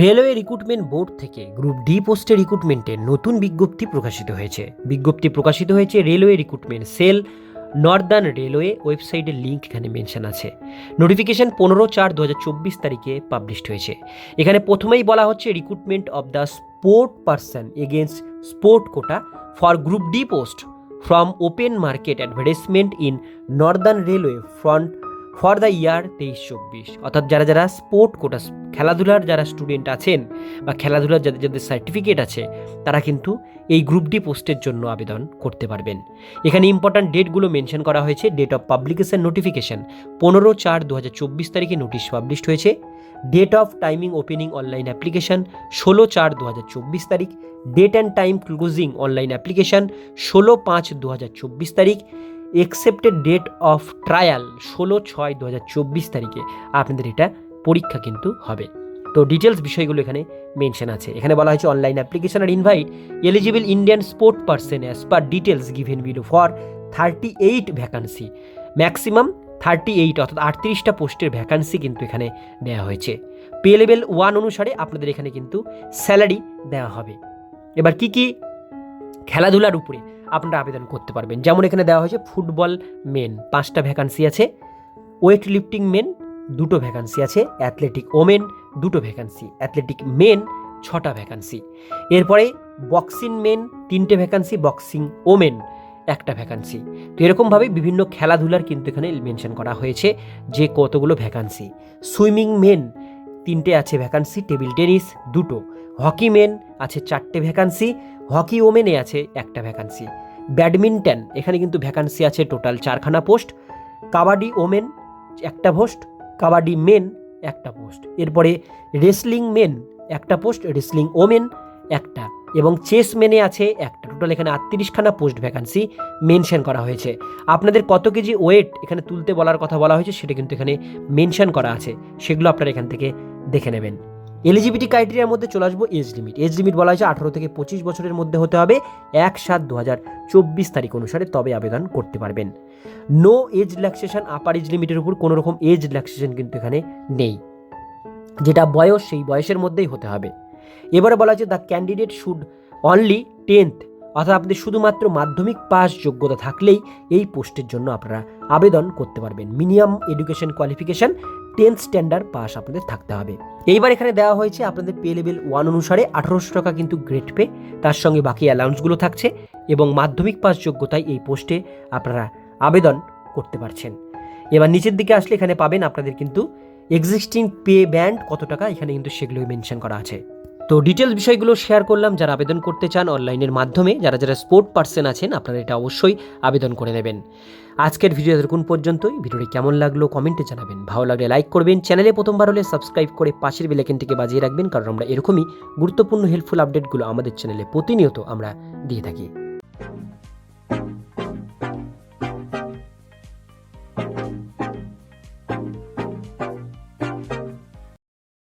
Railway recruitment board থেকে group D পোস্টের রিক্রুটমেন্টের নতুন বিজ্ঞপ্তি প্রকাশিত হয়েছে। বিজ্ঞপ্তি প্রকাশিত হয়েছে railway recruitment cell, northern railway ওয়েবসাইটের লিঙ্ক এখানে মেনশন আছে। নোটিফিকেশন পনেরো চার দু তারিখে পাবলিশড হয়েছে। এখানে প্রথমেই বলা হচ্ছে recruitment of the sport person against sport quota for group D post from open market advertisement in northern railway front for the year তেইশ চব্বিশ। অর্থাৎ যারা যারা স্পোর্ট কোটা, খেলাধুলার যারা স্টুডেন্ট আছেন বা খেলাধুলার যাদের যাদের সার্টিফিকেট আছে, তারা কিন্তু এই গ্রুপ ডি পোস্টের জন্য আবেদন করতে পারবেন। এখানে ইম্পর্ট্যান্ট ডেটগুলো মেনশন করা হয়েছে, ডেট অফ পাবলিকেশন নোটিফিকেশন। পনেরো চার দু হাজার চব্বিশ তারিখে নোটিশ পাবলিশড হয়েছে। Date of timing opening online application, ষোলো চার দু হাজার চব্বিশ তারিখ। Date and time closing online application, ষোলো পাঁচ দু হাজার চব্বিশ তারিখ। একসেপ্টেড ডেট অফ ট্রায়াল ষোলো ছয় দু তারিখে। আপনাদের এটা পরীক্ষা কিন্তু হবে। তো ডিটেলস বিষয়গুলো এখানে মেনশন আছে। এখানে বলা হয়েছে online application are invite eligible Indian sport person as per details given below for thirty eight vacancy maximum thirty eight অর্থাৎ আটত্রিশটা পোস্টের ভ্যাকান্সি কিন্তু এখানে দেওয়া হয়েছে। পে লেভেল ওয়ান অনুসারে আপনাদের এখানে কিন্তু স্যালারি দেওয়া হবে। এবার কি কি খেলাধুলার উপরে আপনারা আবেদন করতে পারবেন। যেমন এখানে দেওয়া হয়েছে, ফুটবল মেন, পাঁচটা ভ্যাকান্সি আছে। ওয়েট লিফটিং মেন দুটো ভ্যাকান্সি আছে। অ্যাথলেটিক ওমেন দুটো ভ্যাকান্সি অ্যাথলেটিক মেন ছটা ভ্যাকান্সি এরপরে বক্সিং মেন তিনটে ভ্যাকান্সি বক্সিং ওমেন একটা ভ্যাকান্সি তো এরকমভাবে বিভিন্ন খেলাধুলার কিন্তু এখানে মেনশন করা হয়েছে যে কতগুলো ভ্যাকান্সি সুইমিং মেন তিনটে আছে ভ্যাকান্সি টেবিল টেনিস দুটো। হকি মেন আছে চারটে ভ্যাকান্সি হকি ওমেনে আছে একটা ভ্যাকান্সি ব্যাডমিন্টন, এখানে কিন্তু ভ্যাকান্সি আছে টোটাল চারখানা পোস্ট কাবাডি ওমেন, একটা পোস্ট কাবাডি মেন একটা পোস্ট এরপরে রেসলিং মেন একটা পোস্ট রেসলিং ওমেন একটা। এবং চেস মেনে আছে একটা। টোটাল এখানে আটত্রিশখানা পোস্ট ভ্যাকান্সি মেনশন করা হয়েছে। আপনাদের কত কেজি ওয়েট এখানে তুলতে বলার কথা বলা হয়েছে, সেটা কিন্তু এখানে মেনশন করা আছে। সেগুলো আপনারা এখান থেকে দেখে নেবেন। এলিজিবিলিটি ক্রাইটেরিয়ার মধ্যে চলে আসব এজ লিমিট এজ লিমিট বলা হয়েছে আঠারো থেকে পঁচিশ বছরের মধ্যে হতে হবে, এক সাত দু হাজার চব্বিশ তারিখ অনুসারে তবে আবেদন করতে পারবেন। No age relaxation upper age লিমিটের উপর কোনো রকম এজ রিল্যাক্সেশন কিন্তু এখানে নেই। যেটা বয়স, সেই বয়সের মধ্যেই হতে হবে। এবারে বলা হচ্ছে the candidate should only tenth অর্থাৎ আপনি শুধুমাত্র মাধ্যমিক পাস যোগ্যতা থাকলেই এই পোস্টের জন্য আপনারা আবেদন করতে পারবেন। Minimum education qualification tenth standard pass আপনাদের থাকতে হবে। এইবার এখানে দেওয়া হয়েছে আপনাদের পে লেভেল ওয়ান অনুসারে আঠারোশো টাকা কিন্তু গ্রেড পে, তার সঙ্গে বাকি অ্যালাউন্সগুলো থাকছে এবং মাধ্যমিক পাস যোগ্যতায় এই পোস্টে আপনারা আবেদন করতে পারছেন। এবার নিচের দিকে আসলে এখানে পাবেন আপনাদের কিন্তু এক্সিস্টিং পে ব্যান্ড কত টাকা, এখানে কিন্তু সেগুলো মেনশন করা আছে। তো ডিটেলস বিষয়গুলো শেয়ার করলাম, যারা আবেদন করতে চান অনলাইনের মাধ্যমে, যারা যারা স্পোর্ট পার্সন আছেন, আপনারা এটা অবশ্যই আবেদন করে নেবেন। আজকের ভিডিও এতক্ষণ পর্যন্তই। ভিডিওটি কেমন লাগল কমেন্টে জানাবেন। ভালো লাগলে লাইক করবেন, চ্যানেলে প্রথমবার হলে সাবস্ক্রাইব করে পাশের বেলাইকেনটিকে বাজিয়ে রাখবেন, কারণ আমরা এরকমই গুরুত্বপূর্ণ হেল্পফুল আপডেটগুলো আমাদের চ্যানেলে প্রতিনিয়ত আমরা দিয়ে থাকি।